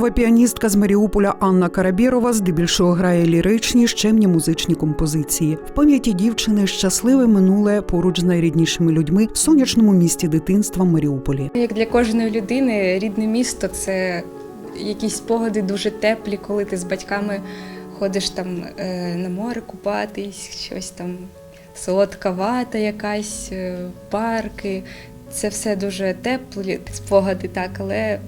Джазова піаністка з Маріуполя Анна Карабєрова здебільшого грає ліричні, щемні музичні композиції. В пам'яті дівчини щасливе минуле поруч з найріднішими людьми в сонячному місті дитинства Маріуполі. Як для кожної людини, рідне місто це якісь спогади дуже теплі, коли ти з батьками ходиш там е, на море купатись, щось там солодка вата якась, е, парки. Це все дуже теплі спогади, так, але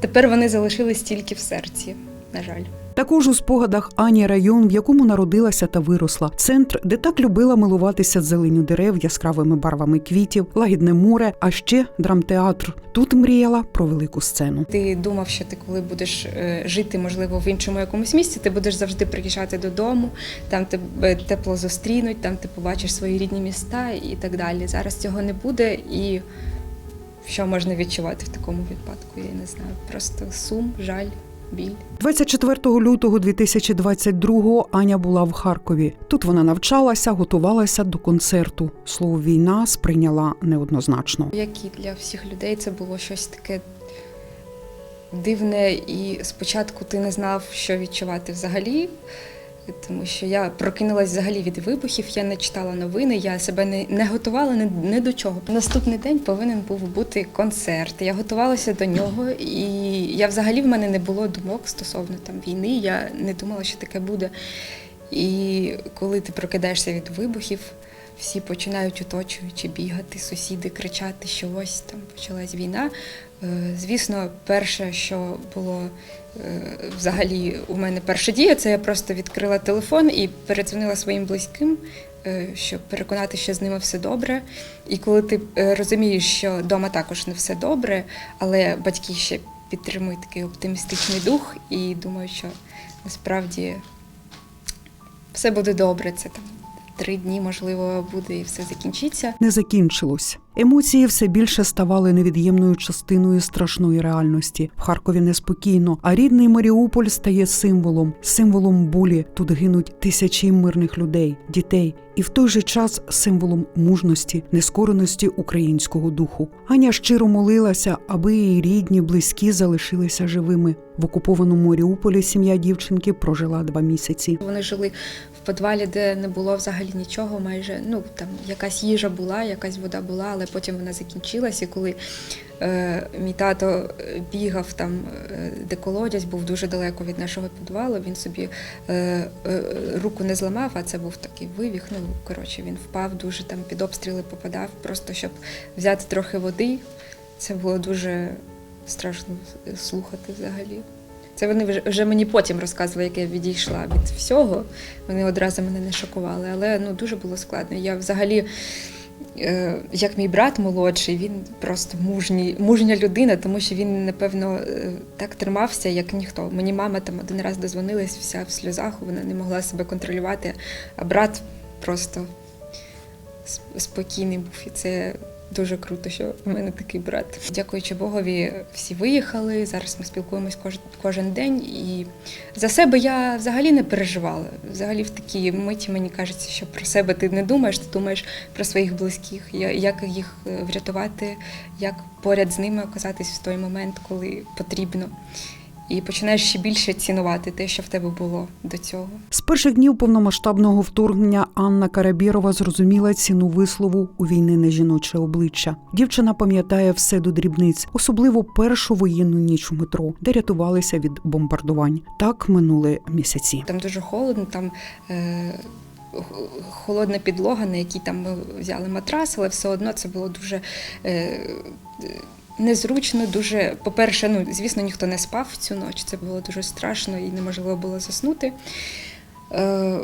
тепер вони залишились тільки в серці, на жаль. Також у спогадах Ані район, в якому народилася та виросла, центр, де так любила милуватися зеленю дерев, яскравими барвами квітів, лагідне море, а ще драмтеатр. Тут мріяла про велику сцену. Ти думав, що ти коли будеш е, жити, можливо, в іншому якомусь місці, ти будеш завжди приїжджати додому, там тебе тепло зустрінуть, там ти побачиш свої рідні міста і так далі. Зараз цього не буде, і що можна відчувати в такому випадку, я не знаю. Просто сум, жаль, біль. 24 лютого 2022-го Аня була в Харкові. Тут вона навчалася, готувалася до концерту. Слово війна сприйняла неоднозначно. Як і для всіх людей, це було щось таке дивне, і спочатку ти не знав, що відчувати взагалі. Тому що я прокинулась взагалі від вибухів, я не читала новини, я себе не, не готувала ні, ні до чого. Наступний день повинен був бути концерт. Я готувалася до нього, і я взагалі в мене не було думок стосовно там війни. Я не думала, що таке буде. І коли ти прокидаєшся від вибухів, всі починають оточуючи бігати, сусіди кричати, що ось там почалась війна. Е, Звісно, перше, що було е, взагалі у мене перша дія, це я просто відкрила телефон і передзвонила своїм близьким, е, щоб переконати, що з ними все добре. І коли ти розумієш, що вдома також не все добре, але батьки ще підтримують такий оптимістичний дух і думають, що насправді все буде добре. Це там три дні, можливо, буде і все закінчиться. Не закінчилось. Емоції все більше ставали невід'ємною частиною страшної реальності. В Харкові неспокійно, а рідний Маріуполь стає символом, символом болі. Тут гинуть тисячі мирних людей, дітей, і в той же час символом мужності, нескореності українського духу. Аня щиро молилася, аби її рідні, близькі залишилися живими. В окупованому Маріуполі сім'я дівчинки прожила два місяці. Вони жили підвалі, де не було взагалі нічого, майже ну там якась їжа була, якась вода була, але потім вона закінчилась. І коли е, мій тато е, бігав там, е, де колодязь, був дуже далеко від нашого підвалу. Він собі е, е, руку не зламав, а це був такий вивіх. Ну коротше, він впав дуже там під обстріли попадав, просто щоб взяти трохи води. Це було дуже страшно слухати взагалі. Це вони вже, мені потім розказували, як я відійшла від всього. Вони одразу мене не шокували, але ну дуже було складно. Я взагалі, е, як мій брат молодший, він просто мужній, мужня людина, тому що він, напевно, е, так тримався, як ніхто. Мені мама там один раз дозвонилась, вся в сльозах, вона не могла себе контролювати, а брат просто спокійний був. І це дуже круто, що в мене такий брат. Дякуючи Богові, всі виїхали. Зараз ми спілкуємось кожен, кожен день. І за себе я взагалі не переживала. Взагалі в такій миті мені кажеться, що про себе ти не думаєш, ти думаєш про своїх близьких, як їх е, врятувати, як поряд з ними оказатись в той момент, коли потрібно. І починаєш ще більше цінувати те, що в тебе було до цього. З перших днів повномасштабного вторгнення Анна Карабєрова зрозуміла ціну вислову у війни на жіноче обличчя. Дівчина пам'ятає все до дрібниць, особливо першу воєнну ніч у метро, де рятувалися від бомбардувань. Так минули місяці. Там дуже холодно, там е, холодна підлога, на якій там ми взяли матрас, але все одно це було дуже е, незручно, дуже. По-перше, ну, звісно, ніхто не спав цю ніч, це було дуже страшно і неможливо було заснути. Е,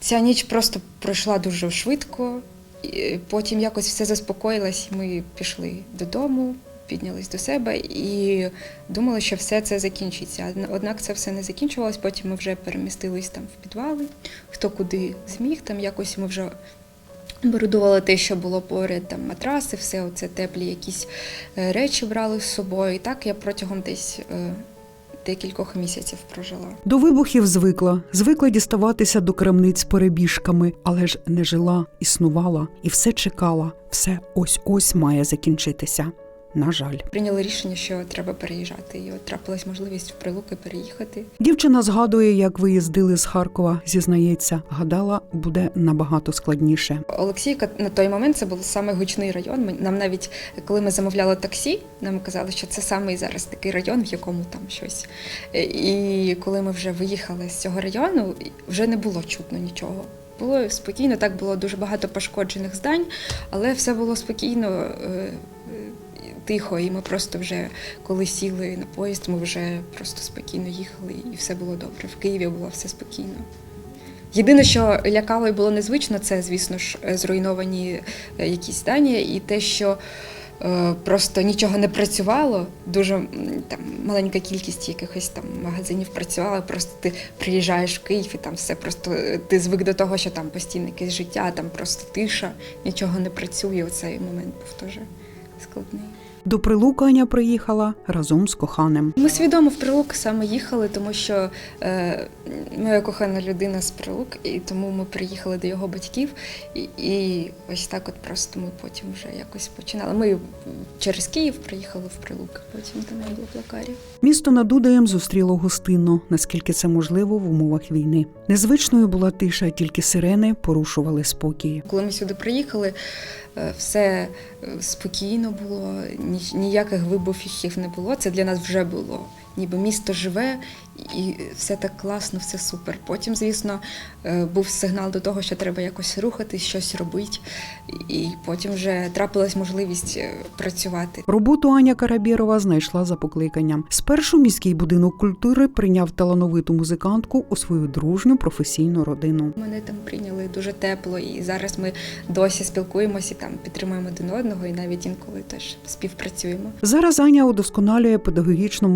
ця ніч просто пройшла дуже швидко. І Потім якось все заспокоїлось, ми пішли додому, піднялись до себе і думали, що все це закінчиться. Однак це все не закінчувалось. Потім ми вже перемістились там в підвали, хто куди зміг. Там якось ми вже оборудували те, що було поряд, там матраси, все оце теплі якісь е, речі брали з собою. І так я протягом десь е, декількох місяців прожила. До вибухів звикла, звикла діставатися до крамниць перебіжками, але ж не жила, існувала і все чекала. Все ось ось має закінчитися. На жаль. Прийняли рішення, що треба переїжджати. І от трапилась можливість в Прилуки переїхати. Дівчина згадує, як виїздили з Харкова. Зізнається, гадала, буде набагато складніше. Олексійка на той момент це був саме гучний район. Нам навіть коли ми замовляли таксі, нам казали, що це саме зараз такий район, в якому там щось. Е, І коли ми вже виїхали з цього району, вже не було чутно нічого. Було спокійно, так було дуже багато пошкоджених здань, але все було спокійно, е, тихо, і ми просто вже коли сіли на поїзд, ми вже просто спокійно їхали, і все було добре. В Києві було все спокійно. Єдине, що лякало і було незвично, це, звісно ж, е, зруйновані е, якісь здання і те, що е, просто нічого не працювало. Дуже там маленька кількість якихось там магазинів працювала. Просто ти приїжджаєш в Київ і там все просто ти звик до того, що там постійне якесь життя, там просто тиша, нічого не працює. Оцей момент був дуже складний. До Прилука Аня приїхала разом з коханим. Ми свідомо в Прилук саме їхали, тому що е, моя кохана людина з Прилук, і тому ми приїхали до його батьків. І, і ось так от просто ми потім вже якось починали. Ми через Київ приїхали в Прилук, потім до неї в Лакарі. Місто над Дудаєм зустріло гостинно, наскільки це можливо в умовах війни. Незвичною була тиша, тільки сирени порушували спокій. Коли ми сюди приїхали, е, все е, спокійно було, ніяких вибухів не було. Це для нас вже було. Ніби місто живе і все так класно, все супер. Потім, звісно, е, був сигнал до того, що треба якось рухатись, щось робити. І потім вже трапилась можливість е, працювати. Роботу Аня Карабєрова знайшла за покликанням. Спершу міський будинок культури прийняв талановиту музикантку у свою дружню професійну родину. Мене там прийняли дуже тепло, і зараз ми досі спілкуємося, там підтримуємо один одного, і навіть інколи теж співпрацюємо. Зараз Аня удосконалює педагогічну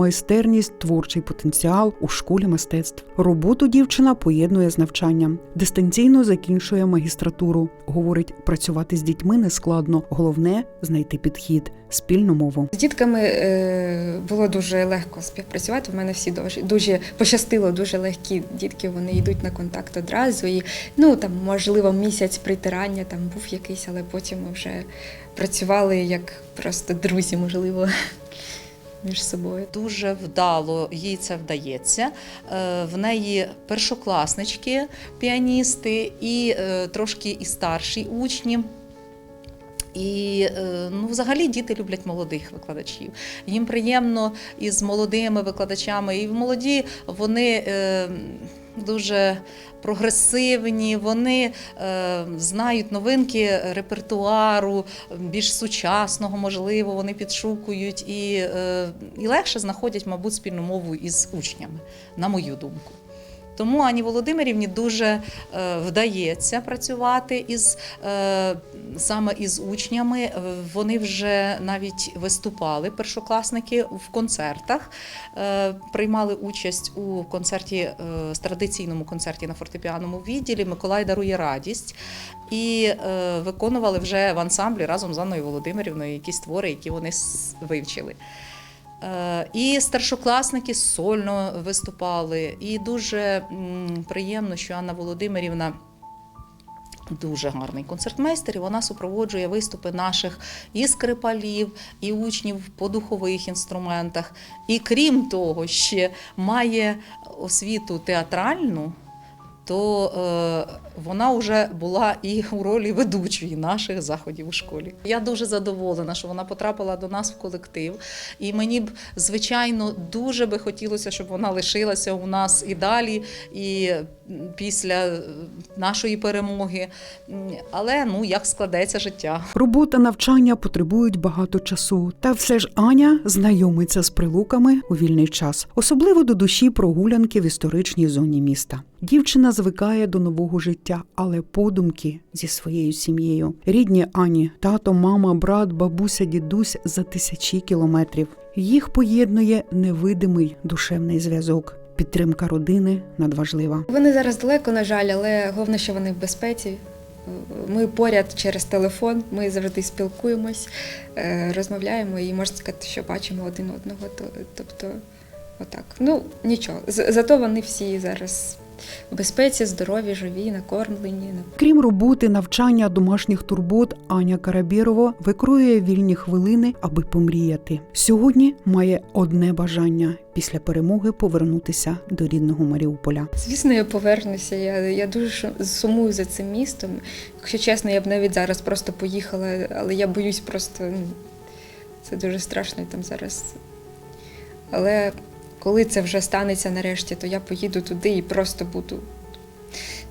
майстерність, творчий потенціал у школі мистецтв. Роботу дівчина поєднує з навчанням. Дистанційно закінчує магістратуру. Говорить, працювати з дітьми не складно. Головне знайти підхід, спільну мову. З дітками е, було дуже легко співпрацювати. У мене всі дуже, дуже пощастило, дуже легкі дітки. Вони йдуть на контакт одразу. І ну там, можливо, місяць притирання там був якийсь, але потім ми вже працювали як просто друзі, можливо, між собою. Дуже вдало їй це вдається. Е, В неї першокласнички, піаністи і е, трошки і старші учні. І е, ну, взагалі діти люблять молодих викладачів. Їм приємно із молодими викладачами. І молоді вони дуже прогресивні, вони е, знають новинки репертуару, більш сучасного, можливо, вони підшукують і, е, і легше знаходять, мабуть, спільну мову із учнями, на мою думку. Тому Ані Володимирівні дуже е, вдається працювати із е, саме із учнями. Е, Вони вже навіть виступали першокласники в концертах, приймали участь у концерті з традиційному концерті на фортепіаному відділі Миколай дарує радість і виконували вже в ансамблі разом з Анною Володимирівною якісь твори, які вони вивчили. Е, І старшокласники сольно виступали. І дуже приємно, що Анна Володимирівна. Дуже гарний концертмейстер, і вона супроводжує виступи наших і скрипалів, і учнів по духових інструментах. І крім того, ще має освіту театральну, то е, вона вже була і у ролі ведучої наших заходів у школі. Я дуже задоволена, що вона потрапила до нас в колектив. І мені б, звичайно, дуже би хотілося, щоб вона лишилася у нас і далі, і після е, нашої перемоги. Але ну як складеться життя. Робота, навчання потребують багато часу. Та все ж Аня знайомиться з прилуками у вільний час, особливо до душі прогулянки в історичній зоні міста. Дівчина звикає до нового життя, але подумки зі своєю сім'єю. Рідні Ані, тато, мама, брат, бабуся, дідусь за тисячі кілометрів. Їх поєднує невидимий душевний зв'язок. Підтримка родини надважлива. Вони зараз далеко, на жаль, але головне, що вони в безпеці. Ми поряд через телефон, ми завжди спілкуємось, е, розмовляємо і можна сказати, що бачимо один одного. Тобто, отак. Ну, нічого. Зато вони всі зараз в безпеці, здорові, живі, накормлені. Крім роботи, навчання, домашніх турбот, Аня Карабєрова викроює вільні хвилини, аби помріяти. Сьогодні має одне бажання після перемоги повернутися до рідного Маріуполя. Звісно, я повернуся. Я, я дуже сумую за цим містом. Якщо чесно, я б навіть зараз просто поїхала, але я боюсь просто. Ну, це дуже страшно там зараз. Але коли це вже станеться нарешті, то я поїду туди і просто буду,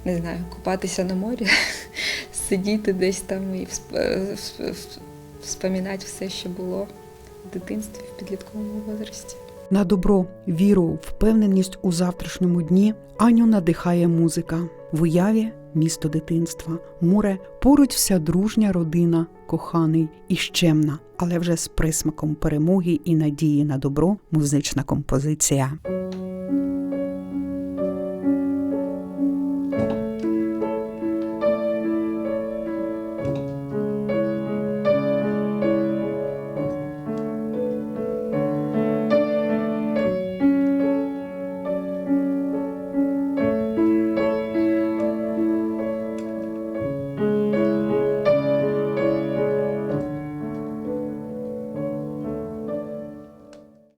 не знаю, купатися на морі, сидіти десь там і е, всп- всп- вспоминати все, що було в дитинстві, в підлітковому возрасті. На добро, віру, впевненість у завтрашньому дні Аню надихає музика. В уяві місто дитинства, море, поруч вся дружня родина, коханий і щемна, але вже з присмаком перемоги і надії на добро музична композиція.